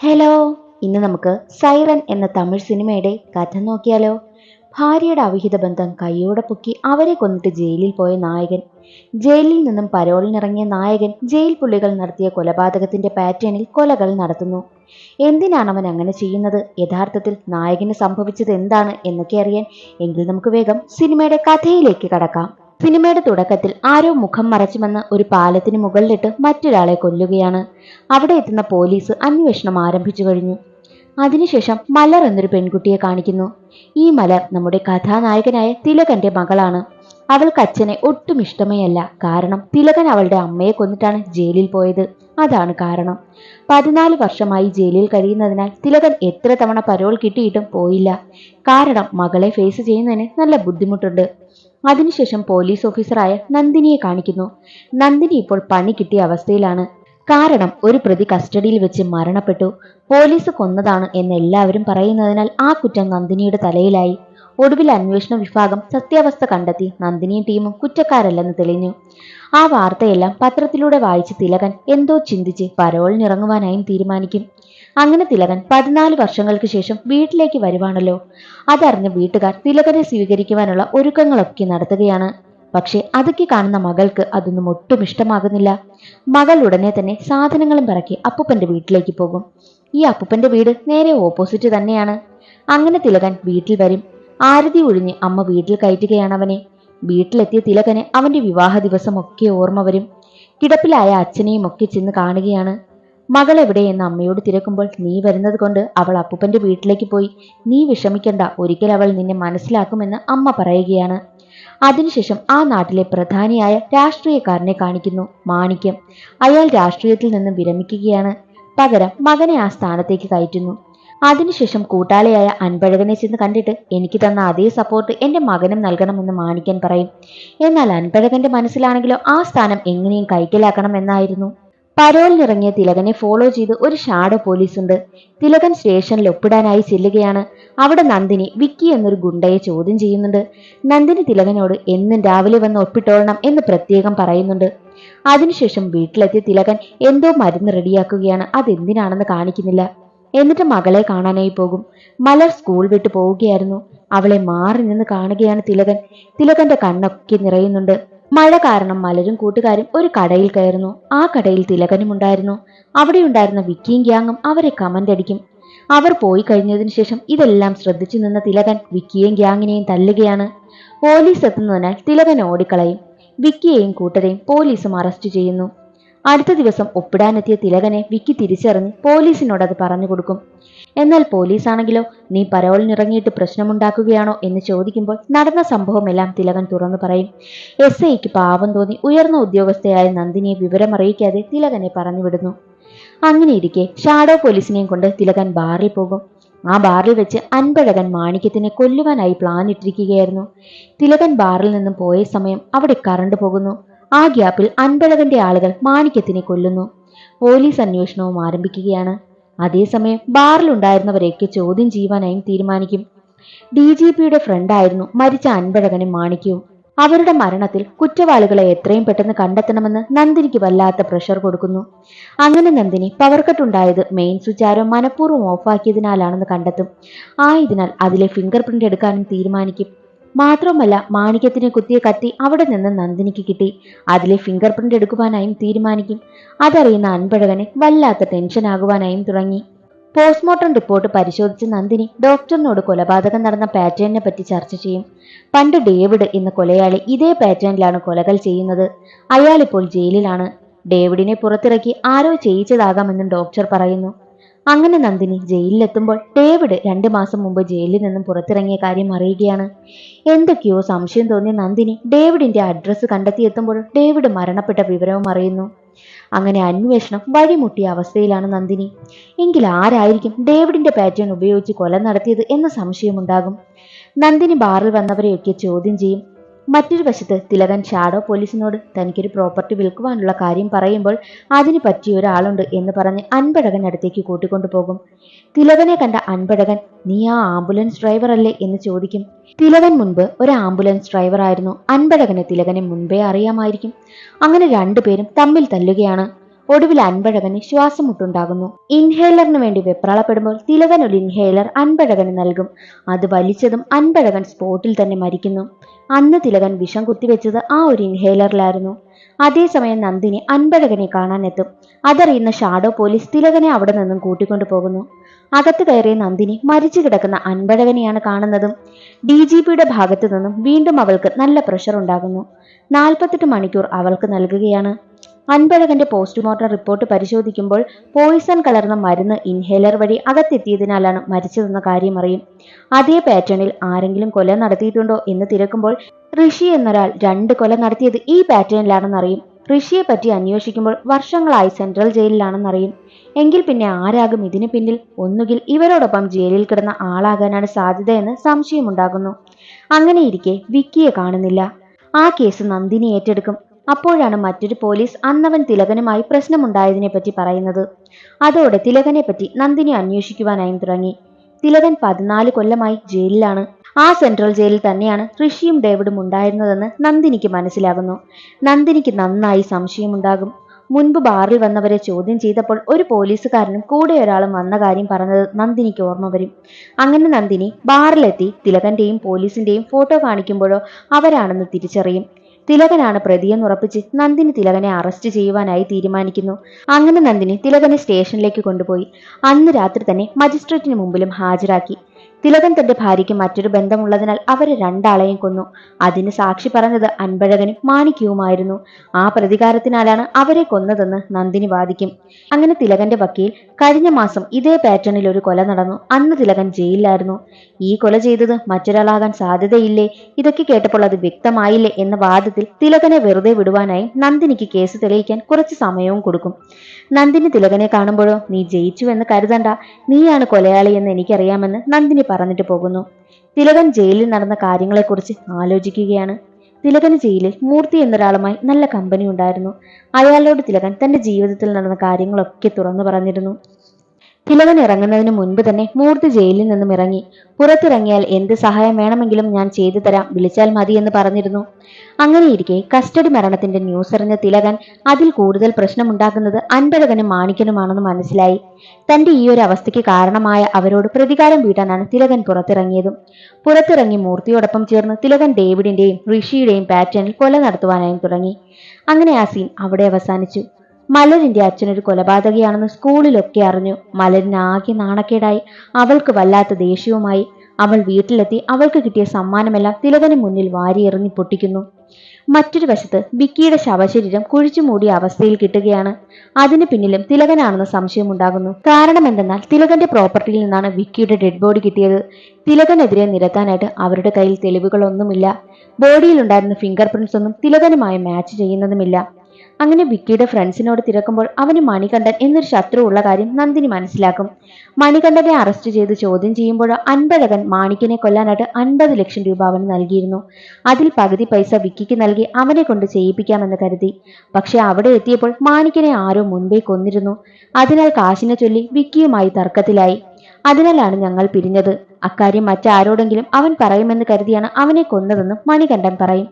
Hello ഇന്ന് നമുക്ക് siren എന്ന തമിഴ് സിനിമയുടെ കഥ നോക്കിയാലോ? ഭാര്യയുടെ അവിഹിത ബന്ധം കൈയോടെ പൊക്കി അവരെ കൊന്നിട്ട് ജയിലിൽ പോയ നായകൻ. ജയിലിൽ നിന്നും പരോളിനിറങ്ങിയ നായകൻ ജയിൽ പുള്ളികൾ നടത്തിയ കൊലപാതകത്തിന്റെ പാറ്റേണിൽ കൊലകൾ നടത്തുന്നു. എന്തിനാണ് അവൻ അങ്ങനെ ചെയ്യുന്നത്? യഥാർത്ഥത്തിൽ നായകന് സംഭവിച്ചത് എന്താണ് എന്നൊക്കെ അറിയാൻ എങ്കിൽ നമുക്ക് വേഗം സിനിമയുടെ കഥയിലേക്ക് കടക്കാം. സിനിമയുടെ തുടക്കത്തിൽ ആരോ മുഖം മറച്ചുമെന്ന് ഒരു പാലത്തിന് മുകളിലിട്ട് മറ്റൊരാളെ കൊല്ലുകയാണ്. അവിടെ എത്തുന്ന പോലീസ് അന്വേഷണം ആരംഭിച്ചു കഴിഞ്ഞു. അതിനുശേഷം മലർ എന്നൊരു പെൺകുട്ടിയെ കാണിക്കുന്നു. ഈ മലർ നമ്മുടെ കഥാനായകനായ തിലകന്റെ മകളാണ്. അവൾക്ക് അച്ഛനെ ഒട്ടും ഇഷ്ടമേ അല്ല കാരണം തിലകൻ അവളുടെ അമ്മയെ കൊന്നിട്ടാണ് ജയിലിൽ പോയത്. അതാണ് കാരണം. പതിനാല് വർഷമായി ജയിലിൽ കഴിയുന്നതിനാൽ തിലകൻ എത്ര തവണ പരോൾ കിട്ടിയിട്ടും പോയില്ല. കാരണം മകളെ ഫേസ് ചെയ്യുന്നതിന് നല്ല ബുദ്ധിമുട്ടുണ്ട്. അതിനുശേഷം പോലീസ് ഓഫീസറായ നന്ദിനിയെ കാണിക്കുന്നു. നന്ദിനി ഇപ്പോൾ പണി കിട്ടിയ അവസ്ഥയിലാണ്. കാരണം ഒരു പ്രതി കസ്റ്റഡിയിൽ വെച്ച് മരണപ്പെട്ടു. പോലീസ് കൊന്നതാണ് എന്ന് എല്ലാവരും പറയുന്നതിനാൽ ആ കുറ്റം നന്ദിനിയുടെ തലയിലായി. ഒടുവിൽ അന്വേഷണ വിഭാഗം സത്യാവസ്ഥ കണ്ടെത്തി നന്ദിനിയും ടീമും കുറ്റക്കാരല്ലെന്ന് തെളിഞ്ഞു. ആ വാർത്തയെല്ലാം പത്രത്തിലൂടെ വായിച്ച് തിലകൻ എന്തോ ചിന്തിച്ച് പരോളിനിറങ്ങുവാനായും തീരുമാനിക്കും. അങ്ങനെ തിലകൻ പതിനാല് വർഷങ്ങൾക്ക് ശേഷം വീട്ടിലേക്ക് വരുവാണല്ലോ. അതറിഞ്ഞ വീട്ടുകാർ തിലകനെ സ്വീകരിക്കുവാനുള്ള ഒരുക്കങ്ങളൊക്കെ നടത്തുകയാണ്. പക്ഷെ അതൊക്കെ കാണുന്ന മകൾക്ക് അതൊന്നും ഒട്ടും ഇഷ്ടമാകുന്നില്ല. മകൾ ഉടനെ തന്നെ സാധനങ്ങളും പറക്കി അപ്പൂപ്പന്റെ വീട്ടിലേക്ക് പോകും. ഈ അപ്പൂപ്പന്റെ വീട് നേരെ ഓപ്പോസിറ്റ് തന്നെയാണ്. അങ്ങനെ തിലകൻ വീട്ടിൽ വരും. ആരതി ഒഴിഞ്ഞ് അമ്മ വീട്ടിൽ കയറ്റുകയാണ് അവനെ. വീട്ടിലെത്തിയ തിലകന് അവന്റെ വിവാഹ ദിവസം ഒക്കെ ഓർമ്മ വരും. കിടപ്പിലായ അച്ഛനെയും ഒക്കെ ചെന്ന് കാണുകയാണ്. മകൾ എവിടെയെന്ന് അമ്മയോട് തിരക്കുമ്പോൾ നീ വരുന്നത് കൊണ്ട് അവൾ അപ്പൂപ്പന്റെ വീട്ടിലേക്ക് പോയി. നീ വിഷമിക്കണ്ട ഒരിക്കൽ അവൾ നിന്നെ മനസ്സിലാക്കുമെന്ന് അമ്മ പറയുകയാണ്. അതിനുശേഷം ആ നാട്ടിലെ പ്രധാനിയായ രാഷ്ട്രീയക്കാരനെ കാണിക്കുന്നു മാണിക്യം. അയാൾ രാഷ്ട്രീയത്തിൽ നിന്ന് വിരമിക്കുകയാണ്. പകരം മകനെ ആ സ്ഥാനത്തേക്ക് കയറ്റുന്നു. അതിനുശേഷം കൂട്ടാളിയായ അൻപഴകനെ ചെന്ന് കണ്ടിട്ട് എനിക്ക് തന്ന അതേ സപ്പോർട്ട് എന്റെ മകനും നൽകണമെന്ന് മാണിക്യൻ പറയും. എന്നാൽ അൻപഴകന്റെ മനസ്സിലാണെങ്കിലോ ആ സ്ഥാനം എങ്ങനെയും കൈക്കലാക്കണം എന്നായിരുന്നു. പരോളിലിറങ്ങിയ തിലകനെ ഫോളോ ചെയ്ത് ഒരു ഷാഡ പോലീസ് ഉണ്ട് തിലകൻ സ്റ്റേഷനിൽ ഒപ്പിടാനായി ചെല്ലുകയാണ്. അവിടെ നന്ദിനി വിക്കി എന്നൊരു ഗുണ്ടയെ ചോദ്യം ചെയ്യുന്നുണ്ട്. നന്ദിനി തിലകനോട് എന്നും രാവിലെ വന്ന് ഒപ്പിട്ടോളണം എന്ന് പ്രത്യേകം പറയുന്നുണ്ട്. അതിനുശേഷം വീട്ടിലെത്തിയ തിലകൻ എന്തോ മരുന്ന് റെഡിയാക്കുകയാണ്. അതെന്തിനാണെന്ന് കാണിക്കുന്നില്ല. എന്നിട്ട് മകളെ കാണാനായി പോകും. മലർ സ്കൂൾ വിട്ട് പോവുകയായിരുന്നു. അവളെ മാറി നിന്ന് കാണുകയാണ് തിലകൻ. തിലകന്റെ കണ്ണൊക്കെ നിറയുന്നുണ്ട്. മഴ കാരണം മലരും കൂട്ടുകാരും ഒരു കടയിൽ കയറുന്നു. ആ കടയിൽ തിലകനും ഉണ്ടായിരുന്നു അവിടെ ഉണ്ടായിരുന്ന വിക്കിയും ഗ്യാങ്ങും അവരെ കമന്റ് അടിക്കും. അവർ പോയി കഴിഞ്ഞതിന് ശേഷം ഇതെല്ലാം ശ്രദ്ധിച്ചു നിന്ന തിലകൻ വിക്കിയെയും ഗ്യാങ്ങിനെയും തല്ലുകയാണ്. പോലീസ് എത്തുന്നതിനാൽ തിലകൻ ഓടിക്കളയും. വിക്കിയെയും കൂട്ടരെയും പോലീസും അറസ്റ്റ് ചെയ്യുന്നു. അടുത്ത ദിവസം ഒപ്പിടാനെത്തിയ തിലകനെ വിക്കി തിരിച്ചറിഞ്ഞ് പോലീസിനോട് അത് പറഞ്ഞു കൊടുക്കും. എന്നാൽ പോലീസാണെങ്കിലോ നീ പരോളിനിറങ്ങിയിട്ട് പ്രശ്നമുണ്ടാക്കുകയാണോ എന്ന് ചോദിക്കുമ്പോൾ നടന്ന സംഭവമെല്ലാം തിലകൻ തുറന്നു പറയും. എസ് ഐക്ക് പാവം തോന്നി ഉയർന്ന ഉദ്യോഗസ്ഥയായ നന്ദിനിയെ വിവരമറിയിക്കാതെ തിലകനെ പറഞ്ഞുവിടുന്നു. അങ്ങനെയിരിക്കെ ഷാഡോ പോലീസിനെയും കൊണ്ട് തിലകൻ ബാറിൽ പോകും. ആ ബാറിൽ വെച്ച് അൻപഴകൻ മാണിക്യത്തിനെ കൊല്ലുവാനായി പ്ലാൻ ഇട്ടിരിക്കുകയായിരുന്നു. തിലകൻ ബാറിൽ നിന്നും പോയ സമയം അവിടെ കറണ്ട് പോകുന്നു. ആ ഗ്യാപ്പിൽ അൻപഴകന്റെ ആളുകൾ മാണിക്യത്തിനെ കൊല്ലുന്നു. പോലീസ് അന്വേഷണവും ആരംഭിക്കുകയാണ്. അതേസമയം ബാറിലുണ്ടായിരുന്നവരെയൊക്കെ ചോദ്യം ചെയ്യുവാനായും തീരുമാനിക്കും. ഡി ജി പിയുടെ ഫ്രണ്ടായിരുന്നു മരിച്ച അൻപഴകനും മാണിക്യവും അവരുടെ മരണത്തിൽ കുറ്റവാളികളെ എത്രയും പെട്ടെന്ന് കണ്ടെത്തണമെന്ന് നന്ദിനിക്ക് വല്ലാത്ത പ്രഷർ കൊടുക്കുന്നു. അങ്ങനെ നന്ദിനി പവർ കട്ട് ഉണ്ടായത് മെയിൻ സ്വിച്ച് ആരോ മനഃപൂർവം ഓഫാക്കിയതിനാലാണെന്ന് കണ്ടെത്തും. ആയതിനാൽ അതിലെ ഫിംഗർ പ്രിന്റ് എടുക്കാനും തീരുമാനിക്കും. മാത്രമല്ല മാണിക്യത്തിനെ കുത്തിയ കത്തി അവിടെ നിന്ന് നന്ദിനിക്ക് കിട്ടി. അതിലെ ഫിംഗർ പ്രിന്റ് എടുക്കുവാനായും തീരുമാനിക്കും. അതറിയുന്ന അൻപഴകന് വല്ലാത്ത ടെൻഷൻ ആകുവാനായും തുടങ്ങി. പോസ്റ്റ്മോർട്ടം റിപ്പോർട്ട് പരിശോധിച്ച നന്ദിനി ഡോക്ടറിനോട് കൊലപാതകം നടന്ന പാറ്റേണിനെ പറ്റി ചർച്ച ചെയ്യും. പണ്ട് ഡേവിഡ് എന്ന കൊലയാളി ഇതേ പാറ്റേണിലാണ് കൊലകൾ ചെയ്യുന്നത്. അയാൾ ഇപ്പോൾ ജയിലിലാണ്. ഡേവിഡിനെ പുറത്തിറക്കി ആരോ ചെയ്യിച്ചതാകാമെന്നും ഡോക്ടർ പറയുന്നു. അങ്ങനെ നന്ദിനി ജയിലിലെത്തുമ്പോൾ ഡേവിഡ് രണ്ട് മാസം മുമ്പ് ജയിലിൽ നിന്നും പുറത്തിറങ്ങിയ കാര്യം അറിയുകയാണ്. എന്തൊക്കെയോ സംശയം തോന്നിയ നന്ദിനി ഡേവിഡിന്റെ അഡ്രസ്സ് കണ്ടെത്തിയെത്തുമ്പോൾ ഡേവിഡ് മരണപ്പെട്ട വിവരവും അറിയുന്നു. അങ്ങനെ അന്വേഷണം വഴിമുട്ടിയ അവസ്ഥയിലാണ് നന്ദിനി. എങ്കിൽ ആരായിരിക്കും ഡേവിഡിന്റെ പാറ്റേൺ ഉപയോഗിച്ച് കൊല നടത്തിയത് എന്ന സംശയമുണ്ടാകും. നന്ദിനി ബാറിൽ വന്നവരെയൊക്കെ ചോദ്യം ചെയ്യും. മറ്റൊരു വശത്ത് തിലകൻ ഷാഡോ പോലീസിനോട് തനിക്കൊരു പ്രോപ്പർട്ടി വിൽക്കുവാനുള്ള കാര്യം പറയുമ്പോൾ അതിന് പറ്റിയ ഒരാളുണ്ട് എന്ന് പറഞ്ഞ് അൻപഴകൻ അടുത്തേക്ക് കൂട്ടിക്കൊണ്ടു പോകും. തിലകനെ കണ്ട അൻപഴകൻ നീ ആ ആംബുലൻസ് ഡ്രൈവർ അല്ലേ? എന്ന് ചോദിക്കും. തിലകൻ മുൻപ് ഒരു ആംബുലൻസ് ഡ്രൈവർ ആയിരുന്നു. അൻപഴകന് തിലകനെ മുൻപേ അറിയാമായിരിക്കും. അങ്ങനെ രണ്ടുപേരും തമ്മിൽ തല്ലുകയാണ്. ഒടുവിൽ അൻപഴകന് ശ്വാസമുട്ടുണ്ടാകുന്നു ഇൻഹേലറിന് വേണ്ടി വെപ്രാളപ്പെടുമ്പോൾ തിലകൻ ഒരു ഇൻഹേലർ അൻപഴകന് നൽകും. അത് വലിച്ചതും അൻപഴകൻ സ്പോട്ടിൽ തന്നെ മരിക്കുന്നു. അന്ന് തിലകൻ വിഷം കുത്തിവെച്ചത് ആ ഒരു ഇൻഹേലറിലായിരുന്നു. അതേസമയം നന്ദിനി അൻപഴകനെ കാണാനെത്തും. അതറിയുന്ന ഷാഡോ പോലീസ് തിലകനെ അവിടെ നിന്നും കൂട്ടിക്കൊണ്ടു പോകുന്നു. അകത്ത് കയറിയ നന്ദിനി മരിച്ചു കിടക്കുന്ന അൻപഴകനെയാണ് കാണുന്നതും. ഡി ജി പിയുടെ ഭാഗത്തു നിന്നും വീണ്ടും അവൾക്ക് നല്ല പ്രഷർ ഉണ്ടാകുന്നു. നാൽപ്പത്തെട്ട് മണിക്കൂർ അവൾക്ക് നൽകുകയാണ്. അൻപഴകന്റെ പോസ്റ്റ്മോർട്ടം റിപ്പോർട്ട് പരിശോധിക്കുമ്പോൾ പോയിസൺ കലർന്ന മരുന്ന് ഇൻഹേലർ വഴി അകത്തെത്തിയതിനാലാണ് മരിച്ചതെന്ന കാര്യം അറിയും. അതേ പാറ്റേണിൽ ആരെങ്കിലും കൊല നടത്തിയിട്ടുണ്ടോ എന്ന് തിരക്കുമ്പോൾ ഋഷി എന്നൊരാൾ രണ്ട് കൊല നടത്തിയത് ഈ പാറ്റേണിലാണെന്നറിയും ഋഷിയെ പറ്റി അന്വേഷിക്കുമ്പോൾ വർഷങ്ങളായി സെൻട്രൽ ജയിലിലാണെന്നറിയും എങ്കിൽ പിന്നെ ആരാകും ഇതിന് പിന്നിൽ? ഒന്നുകിൽ ഇവരോടൊപ്പം ജയിലിൽ കിടന്ന ആളാകാനാണ് സാധ്യതയെന്ന് സംശയമുണ്ടാകുന്നു. അങ്ങനെയിരിക്കെ വിക്കിയെ കാണുന്നില്ല. ആ കേസ് നന്ദിനി ഏറ്റെടുക്കും. അപ്പോഴാണ് മറ്റൊരു പോലീസ് അന്നവൻ തിലകനുമായി പ്രശ്നമുണ്ടായതിനെ പറ്റി പറയുന്നത്. അതോടെ തിലകനെ പറ്റി നന്ദിനി അന്വേഷിക്കുവാനായും തുടങ്ങി. തിലകൻ പതിനാല് കൊല്ലമായി ജയിലിലാണ്. ആ സെൻട്രൽ ജയിലിൽ തന്നെയാണ് ഋഷിയും ഡേവിഡും ഉണ്ടായിരുന്നതെന്ന് നന്ദിനിക്ക് മനസ്സിലാകുന്നു. നന്ദിനിക്ക് നന്നായി സംശയമുണ്ടാകും. മുൻപ് ബാറിൽ വന്നവരെ ചോദ്യം ചെയ്തപ്പോൾ ഒരു പോലീസുകാരനും കൂടെ ഒരാളും വന്ന കാര്യം പറഞ്ഞത് നന്ദിനിക്ക് ഓർമ്മ വരും. അങ്ങനെ നന്ദിനി ബാറിലെത്തി തിലകന്റെയും പോലീസിന്റെയും ഫോട്ടോ കാണിക്കുമ്പോഴോ അവരാണെന്ന് തിരിച്ചറിയും. തിലകനാണ് പ്രതിയെന്നുറപ്പിച്ച് നന്ദിനി തിലകനെ അറസ്റ്റ് ചെയ്യുവാനായി തീരുമാനിക്കുന്നു. അങ്ങനെ നന്ദിനി തിലകനെ സ്റ്റേഷനിലേക്ക് കൊണ്ടുപോയി. അന്ന് രാത്രി തന്നെ മജിസ്ട്രേറ്റിന് മുമ്പിലും ഹാജരാക്കി. തിലകൻ തന്റെ ഭാര്യയ്ക്ക് മറ്റൊരു ബന്ധമുള്ളതിനാൽ അവരെ രണ്ടാളെയും കൊന്നു. അതിന് സാക്ഷി പറഞ്ഞത് അൻപഴകനും മാണിക്യവുമായിരുന്നു. ആ പ്രതികാരത്തിനാലാണ് അവരെ കൊന്നതെന്ന് നന്ദിനി വാദിക്കും. അങ്ങനെ തിലകന്റെ വക്കീൽ കഴിഞ്ഞ മാസം ഇതേ പാറ്റേണിൽ ഒരു കൊല നടന്നു. അന്ന് തിലകൻ ജയിലിലായിരുന്നു. ഈ കൊല ചെയ്തത് മറ്റൊരാളാകാൻ സാധ്യതയില്ലേ? ഇതൊക്കെ കേട്ടപ്പോൾ അത് വ്യക്തമായില്ലേ എന്ന വാദത്തിൽ തിലകനെ വെറുതെ വിടുവാനായി നന്ദിനിക്ക് കേസ് തെളിയിക്കാൻ കുറച്ച് സമയവും കൊടുക്കും. നന്ദിനി തിലകനെ കാണുമ്പോഴോ നീ ജയിച്ചു എന്ന് കരുതണ്ട. നീയാണ് കൊലയാളി എന്ന് എനിക്കറിയാമെന്ന് നന്ദിനി പറഞ്ഞിട്ട് പോകുന്നു. തിലകൻ ജയിലിൽ നടന്ന കാര്യങ്ങളെക്കുറിച്ച് ആലോചിക്കുകയാണ്. തിലകന് ജയിലിൽ മൂർത്തി എന്നൊരാളുമായി നല്ല കമ്പനി ഉണ്ടായിരുന്നു. അയാളോട് തിലകൻ തന്റെ ജീവിതത്തിൽ നടന്ന കാര്യങ്ങളൊക്കെ തുറന്നു പറഞ്ഞിരുന്നു. തിലകൻ ഇറങ്ങുന്നതിന് മുൻപ് തന്നെ മൂർത്തി ജയിലിൽ നിന്നും ഇറങ്ങി. പുറത്തിറങ്ങിയാൽ എന്ത് സഹായം വേണമെങ്കിലും ഞാൻ ചെയ്തു തരാം വിളിച്ചാൽ മതി എന്ന് പറഞ്ഞിരുന്നു. അങ്ങനെയിരിക്കെ കസ്റ്റഡി മരണത്തിന്റെ ന്യൂസ് അറിഞ്ഞ തിലകൻ അതിൽ കൂടുതൽ പ്രശ്നമുണ്ടാക്കുന്നത് അൻപഴകനും മാണിക്കനുമാണെന്ന് മനസ്സിലായി. തന്റെ ഈ ഒരു അവസ്ഥയ്ക്ക് കാരണമായ അവരോട് പ്രതികാരം വീട്ടാനാണ് തിലകൻ പുറത്തിറങ്ങിയതും. പുറത്തിറങ്ങി മൂർത്തിയോടൊപ്പം ചേർന്ന് തിലകൻ ഡേവിഡിന്റെയും ഋഷിയുടെയും പാറ്റേണിൽ കൊല നടത്തുവാനായും തുടങ്ങി. അങ്ങനെ ആ സീൻ അവിടെ അവസാനിച്ചു. മലരിന്റെ അച്ഛനൊരു കൊലപാതകയാണെന്ന് സ്കൂളിലൊക്കെ അറിഞ്ഞു. മലരിന് ആകെ നാണക്കേടായി. അവൾക്ക് വല്ലാത്ത ദേഷ്യവുമായി. അവൾ വീട്ടിലെത്തി അവൾക്ക് കിട്ടിയ സമ്മാനമെല്ലാം തിലകന് മുന്നിൽ വാരിയെറിഞ്ഞു പൊട്ടിക്കുന്നു. മറ്റൊരു വശത്ത് വിക്കിയുടെ ശവശരീരം കുഴിച്ചു മൂടിയ അവസ്ഥയിൽ കിട്ടുകയാണ്. അതിന് പിന്നിലും തിലകനാണെന്ന് സംശയമുണ്ടാകുന്നു. കാരണം എന്തെന്നാൽ തിലകന്റെ പ്രോപ്പർട്ടിയിൽ നിന്നാണ് വിക്കിയുടെ ഡെഡ് ബോഡി കിട്ടിയത്. തിലകനെതിരെ നിരത്താനായിട്ട് അവരുടെ കയ്യിൽ തെളിവുകളൊന്നുമില്ല. ബോഡിയിലുണ്ടായിരുന്ന ഫിംഗർ പ്രിന്റ്സ് ഒന്നും തിലകനുമായി മാച്ച് ചെയ്യുന്നതുമില്ല. അങ്ങനെ വിക്കിയുടെ ഫ്രണ്ട്സിനോട് തിരക്കുമ്പോൾ അവന് മണികണ്ഠൻ എന്നൊരു ശത്രു ഉള്ള കാര്യം നന്ദിനി മനസ്സിലാക്കും. മണികണ്ഠനെ അറസ്റ്റ് ചെയ്ത് ചോദ്യം ചെയ്യുമ്പോൾ അൻപഴകൻ മാണിക്കനെ കൊല്ലാനായിട്ട് അൻപത് ലക്ഷം രൂപ അവന് നൽകിയിരുന്നു. അതിൽ പകുതി പൈസ വിക്കിക്ക് നൽകി അവനെ കൊണ്ട് ചെയ്യിപ്പിക്കാമെന്ന് കരുതി. പക്ഷെ അവിടെ എത്തിയപ്പോൾ മാണിക്കനെ ആരോ മുൻപേ കൊന്നിരുന്നു. അതിനാൽ കാശിനെ ചൊല്ലി വിക്കിയുമായി തർക്കത്തിലായി. അതിനാലാണ് ഞങ്ങൾ പിരിഞ്ഞത്. അക്കാര്യം മറ്റാരോടെങ്കിലും അവൻ പറയുമെന്ന് കരുതിയാണ് അവനെ കൊന്നതെന്ന് മണികണ്ഠൻ പറയും.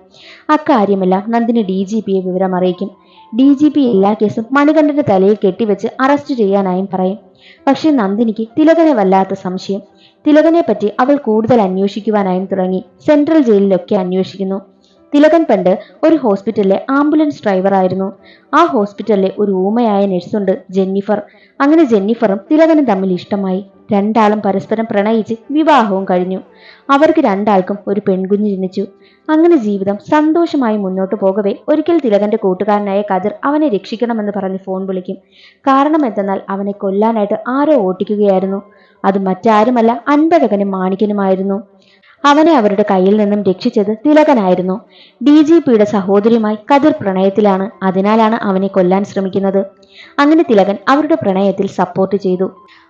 അക്കാര്യമെല്ലാം നന്ദിനി ഡി ജി പിയെ വിവരം അറിയിക്കും ഡി ജി പി എല്ലാ കേസും മണികണ്ഠന്റെ തലയിൽ കെട്ടിവെച്ച് അറസ്റ്റ് ചെയ്യാനായും പറയും. പക്ഷെ നന്ദിനിക്ക് തിലകനെ വല്ലാത്ത സംശയം. തിലകനെ പറ്റി അവൾ കൂടുതൽ അന്വേഷിക്കുവാനായും തുടങ്ങി. സെൻട്രൽ ജയിലിലൊക്കെ അന്വേഷിക്കുന്നു. തിലകൻ പണ്ട് ഒരു ഹോസ്പിറ്റലിലെ ആംബുലൻസ് ഡ്രൈവർ ആയിരുന്നു. ആ ഹോസ്പിറ്റലിലെ ഒരു ഊമയായ നഴ്സുണ്ട് ജെന്നിഫർ. അങ്ങനെ ജെന്നിഫറും തിലകനും തമ്മിൽ ഇഷ്ടമായി. രണ്ടാളും പരസ്പരം പ്രണയിച്ച് വിവാഹവും കഴിഞ്ഞു. അവർക്ക് രണ്ടാൾക്കും ഒരു പെൺകുഞ്ഞ് ജനിച്ചു. അങ്ങനെ ജീവിതം സന്തോഷമായി മുന്നോട്ട് പോകവേ ഒരിക്കൽ തിലകന്റെ കൂട്ടുകാരനായ കതിർ അവനെ രക്ഷിക്കണമെന്ന് പറഞ്ഞ് ഫോൺ വിളിക്കും. കാരണം എന്തെന്നാൽ അവനെ കൊല്ലാനായിട്ട് ആരോ ഓട്ടിക്കുകയായിരുന്നു. അത് മറ്റാരുമല്ല അൻപതകനും മാണിക്കനുമായിരുന്നു. അവനെ അവരുടെ കയ്യിൽ നിന്നും രക്ഷിച്ചത് തിലകനായിരുന്നു. ഡി ജി പിയുടെ സഹോദരിയുമായി കതിർ പ്രണയത്തിലാണ്. അതിനാലാണ് അവനെ കൊല്ലാൻ ശ്രമിക്കുന്നത്. അങ്ങനെ തിലകൻ അവരുടെ പ്രണയത്തിൽ സപ്പോർട്ട് ചെയ്തു.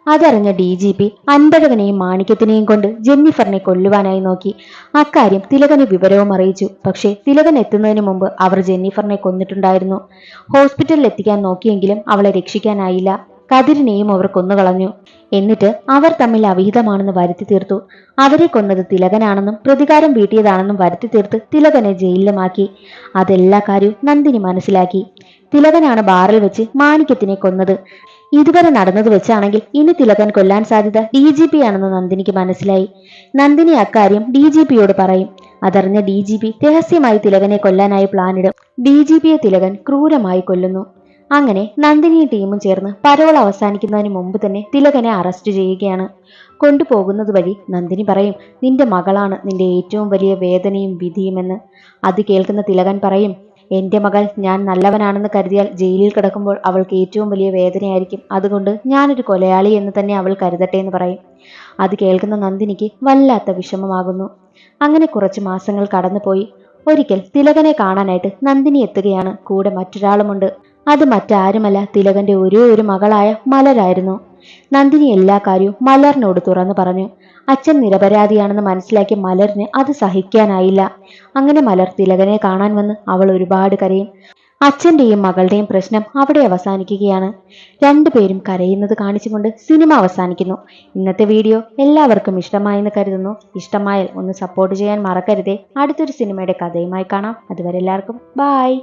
അതറിഞ്ഞ ഡി ജി പി അൻപഴകനെയും മാണിക്യത്തിനെയും കൊണ്ട് ജെന്നിഫറിനെ കൊല്ലുവാനായി നോക്കി. അക്കാര്യം തിലകന് വിവരവും അറിയിച്ചു. പക്ഷേ തിലകൻ എത്തുന്നതിന് മുമ്പ് അവർ ജെന്നിഫറിനെ കൊന്നിട്ടുണ്ടായിരുന്നു. ഹോസ്പിറ്റലിൽ എത്തിക്കാൻ നോക്കിയെങ്കിലും അവളെ രക്ഷിക്കാനായില്ല. കതിരിനെയും അവർ കൊന്നുകളഞ്ഞു. എന്നിട്ട് അവർ തമ്മിൽ അവിഹിതമാണെന്ന് വരുത്തി തീർത്തു. അവരെ കൊന്നത് തിലകനാണെന്നും പ്രതികാരം വീട്ടിയതാണെന്നും വരുത്തി തീർത്ത് തിലകനെ ജയിലിലുമാക്കി. അതെല്ലാ കാര്യവും നന്ദിനി മനസ്സിലാക്കി. തിലകനാണ് ബാറിൽ വെച്ച് മാണിക്യത്തിനെ കൊന്നത്. ഇതുവരെ നടന്നത് വെച്ചാണെങ്കിൽ ഇനി തിലകൻ കൊല്ലാൻ സാധ്യത ഡി ജി പി ആണെന്ന് നന്ദിനിക്ക് മനസ്സിലായി. നന്ദിനി അക്കാര്യം ഡി ജി പിയോട് പറയും. അതറിഞ്ഞ ഡി ജി പി രഹസ്യമായി തിലകനെ കൊല്ലാനായി പ്ലാനിടും. ഡി ജി പിയെ തിലകൻ ക്രൂരമായി കൊല്ലുന്നു. അങ്ങനെ നന്ദിനിയും ടീമും ചേർന്ന് പരോൾ അവസാനിക്കുന്നതിന് മുമ്പ് തന്നെ തിലകനെ അറസ്റ്റ് ചെയ്യുകയാണ്. കൊണ്ടുപോകുന്നത് വഴി നന്ദിനി പറയും നിന്റെ മകളാണ് നിന്റെ ഏറ്റവും വലിയ വേദനയും വിധിയുമെന്ന്. അത് കേൾക്കുന്ന തിലകൻ പറയും എന്റെ മകൾ ഞാൻ നല്ലവനാണെന്ന് കരുതിയാൽ ജയിലിൽ കിടക്കുമ്പോൾ അവൾക്ക് ഏറ്റവും വലിയ വേദനയായിരിക്കും. അതുകൊണ്ട് ഞാനൊരു കൊലയാളി എന്ന് തന്നെ അവൾ കരുതട്ടെ എന്ന് പറയും. അത് കേൾക്കുന്ന നന്ദിനിക്ക് വല്ലാത്ത വിഷമമാകുന്നു. അങ്ങനെ കുറച്ച് മാസങ്ങൾ കടന്നുപോയി. ഒരിക്കൽ തിലകനെ കാണാനായിട്ട് നന്ദിനി എത്തുകയാണ്. കൂടെ മറ്റൊരാളുമുണ്ട്. അത് മറ്റാരുമല്ല. തിലകന്റെ ഒരേ ഒരു മകളായ മലരായിരുന്നു. നന്ദിനി എല്ലാ കാര്യവും മലറിനോട് തുറന്നു പറഞ്ഞു. അച്ഛൻ നിരപരാധിയാണെന്ന് മനസ്സിലാക്കിയ മലറിന് അത് സഹിക്കാനായില്ല. അങ്ങനെ മലർ തിലകനെ കാണാൻ വന്ന് അവൾ ഒരുപാട് കരയും. അച്ഛന്റെയും മകളുടെയും പ്രശ്നം അവിടെ അവസാനിക്കുകയാണ്. രണ്ടുപേരും കരയുന്നത് കാണിച്ചുകൊണ്ട് സിനിമ അവസാനിക്കുന്നു. ഇന്നത്തെ വീഡിയോ എല്ലാവർക്കും ഇഷ്ടമായെന്ന് കരുതുന്നു. ഇഷ്ടമായാൽ ഒന്ന് സപ്പോർട്ട് ചെയ്യാൻ മറക്കരുതേ. അടുത്തൊരു സിനിമയുടെ കഥയുമായി കാണാം. അതുവരെ എല്ലാവർക്കും ബായ്